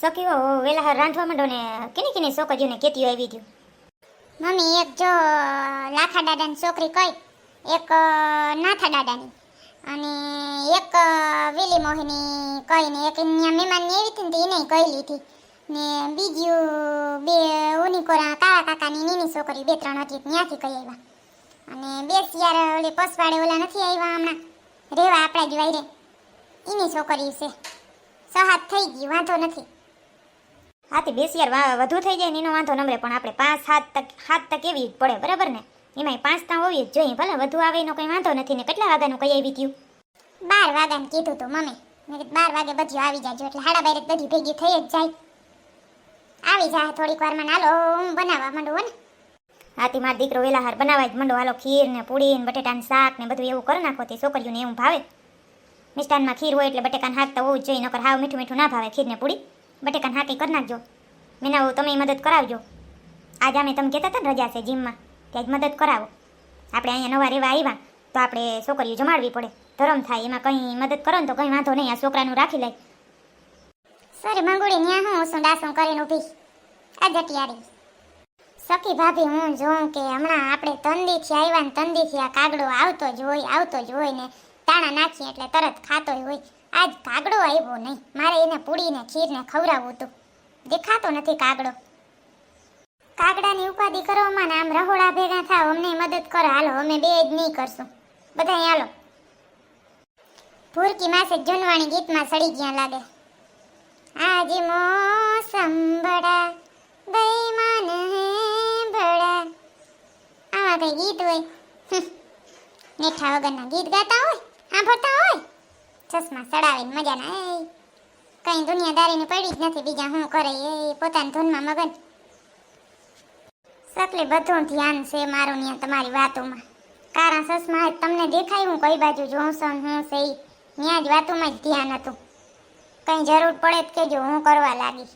સખીઓ વેલા રાંધવા માંડો ને, કેની કેની છોકરીઓને કેતીઓ આવી ગયું મમ્મી, એક જો, લાખા દાદાની છોકરી કઈ, એક નાથા દાદાની અને એક વેલી મોહિની કઈ ને, એક મહેમાનની એવી હતી ને એને કહી લીધી ને બીજું બે ઉનીકોરા કાળા કાકાની નીની છોકરી, બે ત્રણ હતી, ત્યાંથી કહી આવ્યા. અને બે શિયાર ઓલી પસવાડે ઓલા નથી આવ્યા હમણાં, રેવા આપણા જ વાયરે. એની છોકરી છે. સહાત થઈ ગઈ, વાંધો નથી. હાથી બેસી યાર વધુ થઈ જાય ને એનો વાંધો નમરે પણ આપણે પાંચ સાત તક સાત તક એવી પડે બરાબર ને? એમાંય પાંચ તા હોવી જ જોઈએ ભલે વધુ આવે એનો કંઈ વાંધો નથી ને કેટલા વાગ્યાનું કઈ આવી ગયું? બાર વાગ્યાને કીધું તું મમ્મી. મેં કીધું બાર વાગે બધી આવી જાય એટલે હાડા બાર બધી ભેગી થઈ જ જાય. આવી જાય થોડીક વારમાં હાલો હું બનાવવા માંડું ને. હાથી મારો દીકરો વેલા હાર બનાવવા જ માંડો. હાલો ખીર ને પૂડી ને બટેટાનું શાક ને બધું એવું કરી નાખો તે છોકરીઓને એવું ભાવે. મિષ્ટાનમાં ખીર હોય એટલે બટેકાને હાકતા હોવું જ જોઈએ નકર હાવ મીઠું મીઠું ના ભાવે ખીર ને પૂરી બટેકાને હાંકી કરી નાખજો. મેના તમે મદદ કરાવજો. આજ અમે તમે કહેતા હતા રજા છે જીમમાં ત્યાં જ મદદ કરાવો. આપણે અહીંયા નવા રહેવા આવ્યા, તો આપણે છોકરીઓ જમાડવી પડે. ધરમ થાય, એમાં કંઈ મદદ કરો ને તો કંઈ વાંધો નહીં, આ છોકરાનું રાખી લે. સર, મંગુડી, ન્યા હું શું ડાસું કરીને ઊભી. આ જટિયારી સખી ભાભી, હું જોઉં કે હમણાં આપણે તંદીથી આવ્યા ને તંદીથી આ કાગડો આવતો જ હોય, આવતો જ હોય ને તાણા નાખીએ એટલે તરત ખાતો હોય. આજ કાગડો આવ્યો નહીં. મારે એને પૂડીને, ખીરને ખવડાવવું હતું. દેખાતો નથી કાગડો. કાગડાની ઉપાધિ કરવામાં આમ રહોડા ભેગા થાવ, અમને મદદ કરો. હાલો, અમે બે જ નહીં કરશું. બધા હાલો. ભૂરકી માસે જૂનવાણી ગીતમાં સડી ગયા લાગે. આજ મોસમ બડા બેમાન હે બડા આવા કઈ ગીત હોય. મીઠા વગરના ગીત ગાતા હોય? સાંભળતા હોય? ચશ્મા ચડાવીને મજાના એ કઈ દુનિયાદારીની પડી જ નથી, બીજા શું કરે એ પોતાની ધૂનમાં મગન. સકલી બધું ધ્યાન છે મારું ત્યાં તમારી વાતોમાં. કારણ ચશ્મા તમને દેખાય હું કઈ બાજુ જોઉં છું, હું છે ત્યાં જ વાતોમાં જ ધ્યાન હતું. કંઈ જરૂર પડે જ કેજો હું કરવા લાગી.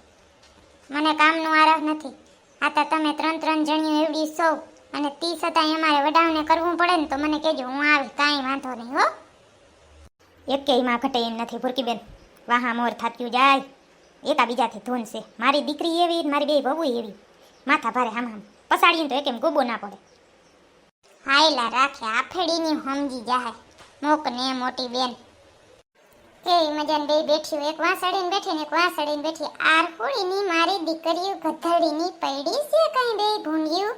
મને કામનું આરાહ નથી. આ તો તમે ત્રણ ત્રણ જણીઓ એવડી સૌ અને તી છતાંય અમારે વડાવને કરવું પડે ને તો મને કહેજો, હું આવી, કાંઈ વાંધો નહીં, હો. એકેયમાં ઘટે એમ નથી, ભૂરકીબેન. વાહા મોર થાક્યું જાય. એકા બીજાથી ધૂન છે. મારી દીકરી એવી મારી બે બહુ એવી. માથા ભારે હામ હામ. પસાડીને તો એકેમ ગોબો ના પડે. હાયલા રાખે, આફેડીની સમજી જાય. મોક ને મોટી બેન. એ મજાન બે બેઠી એક વાંસળીને બેઠી ને એક વાંસળીને બેઠી. આરહુડીની મારી દીકરીઓ ગધડીની પૈડી છે કઈ બે ભૂંગ્યું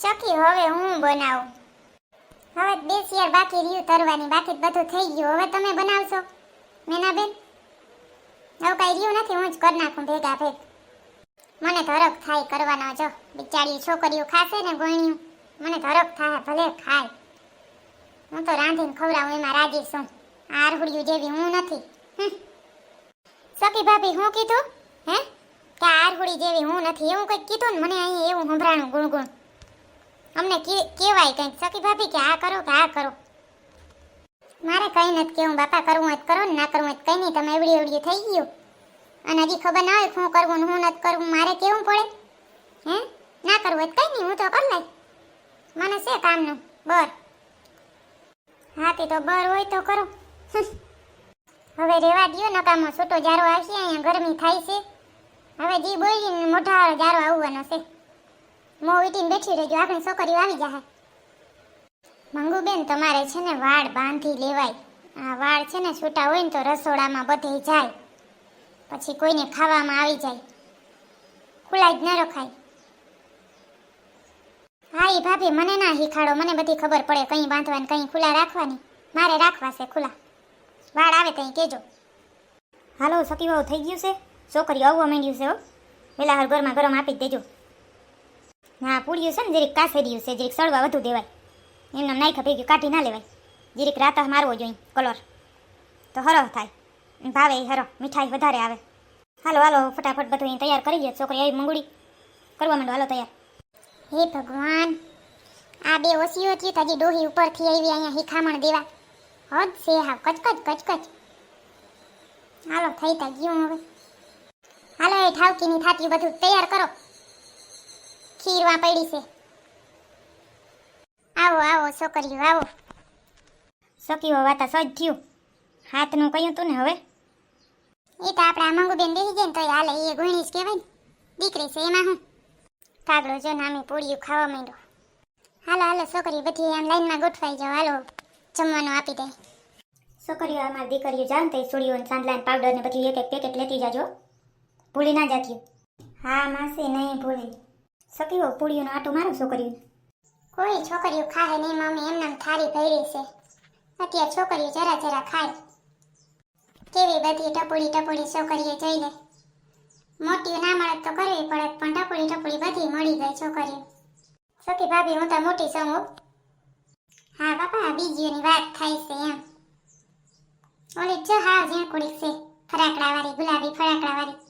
ચકી હવે હું બનાવું. હવે બે શિયાર બાકી રહ્યું તરવાની બાકી બધું થઈ ગયું. હવે તમે બનાવશો, મેનાબેન? હવે કઈ રહ્યું નથી, હું જ કરી નાખું ભેગા ભેગ. મને ધરક થાય કરવાના, જો. બિચારી છોકરીઓ ખાશે ને ગોણ્યું મને ધરક થાય, ભલે ખાય. હું તો રાંધીને ખવડાવું, એમાં રાજી છું. આરહુડિયું જેવી હું નથી. સખી ભાભી, હું કીધું? હે? કે આરહુડી જેવી હું નથી. એવું કંઈક કીધું ને મને અહીં એવું સંભળાણું ગુણગુણ. અમને કે- કેવાય કંઈક. સખી ભાભી કે આ કરો કે આ કરો. મારે કંઈ નથી કેવું બાપા કરવું હોય કરો ને કરવું હોય કંઈ નહીં. તમે એવડી એવડી થઈ ગયું. અને હજી ખબર ના હોય શું કરવું શું નથી કરવું. મારે કેવું પડે. હે? ના કરવું હોય કંઈ નહીં. હું તો કરી લઈ મને છે કામનું. બર. હા તે તો બર હોય તો કરો. હવે રેવા દ્યો, નકામો છૂટો જારો આવશે. અહીંયા ગરમી થાય છે. હવે જી બોલીને મોઢા જારો આવવાનો છે. મો ઉઠીને બેઠી રહેજો, આપણી છોકરીઓ આવી જશે મંગુબેન, તમારે છે ને વાળ બાંધી લેવાય. આ વાળ છે ને છૂટા હોય ને તો રસોડામાં બધે જાય. પછી કોઈને ખાવામાં આવી જાય. ખુલ્લા જ ન રખાય. હા એ ભાભી, મને ના શીખાડો, મને બધી ખબર પડે કઈ બાંધવાની, કઈ ખુલ્લા રાખવાની. મારે રાખવા છે ખુલ્લા. વાળ આવે તઈ કેજો. હાલો સખી થઈ ગયું છે. છોકરી આવવા માંડ્યું છે હો. પેલા હર ઘરમાં ગરમ આપી જ દેજો. હા પૂડ્યું છે ને, જરીક કાસેર્યું છે, જરીક સળવા વધુ દેવાય. એમને નાખ્યા ગયું કાઢી ના લેવાય. જરીક રાતા મારવો જોઈએ, કલર. તો હરો થાય. ભાવે હરો મીઠાઈ વધારે આવે. હાલો હાલો, ફટાફટ બધું અહીં તૈયાર કરી દે, છોકરી આવી મંગુડી. કરવા માંડો, હાલો, તૈયાર. હે ભગવાન, આ બે ઓસીઓ છે તો હજી ડોહી ઉપરથી આવી અહીંયા હિખામણ દેવા. હદ છે હા, કચકચ કચકચ. હાલો, થઈ તા, ગયું હવે. હાલો, એ ઠાવકીની થાતી બધું તૈયાર કરો. ખીરવા પડી છે. આવો આવો, છોકરીઓ, આવો. સખીઓ વાતા સજ થયું. હાથનું કહ્યું તું ને હવે? એ તો આપણે આ બેન બેસી જાય ને તો હાલે એ ગુણી જ કહેવાય ને. દીકરી છે એમાં હું. કાગડો જો નામી પૂળિયું ખાવા માંડ્યો. હાલો હાલો છોકરી બધી આમ લાઈનમાં ગોઠવાઈ જાઓ. હાલો, જમવાનું આપી દે. છોકરીઓ અમારી દીકરીઓ જાણ તો સુડીઓ સાંદલાન પાવડર ને બધી એક એક પેકેટ લેતી જાજો. ભૂલી ના જાતી હા, માસી, નહીં ભૂલી. સકીઓ પૂડીઓનો આટો મારો છોકરીઓ. કોઈ છોકરીઓ ખાહે નહીં, મમ્મી એમનામ થાળી ભરી છે. અત્યારે છોકરીઓ જરા જરા ખાય. કેવી બધી ટપોડી ટપોડી છોકરીઓ જોઈ લે મોટી ના મળે તો કરવી પડે પણ ટપોડી ટપોડી બધી મળી જાય છોકરીઓ. સખી ભાભી, હું તો મોટી છું હા. બાપા બીજીઓની વાત થાય છે એમ. ઓલી જો હા ઝીણકુડી છે ફરાકડા વાળી ગુલાબી ફરાકડા વાળી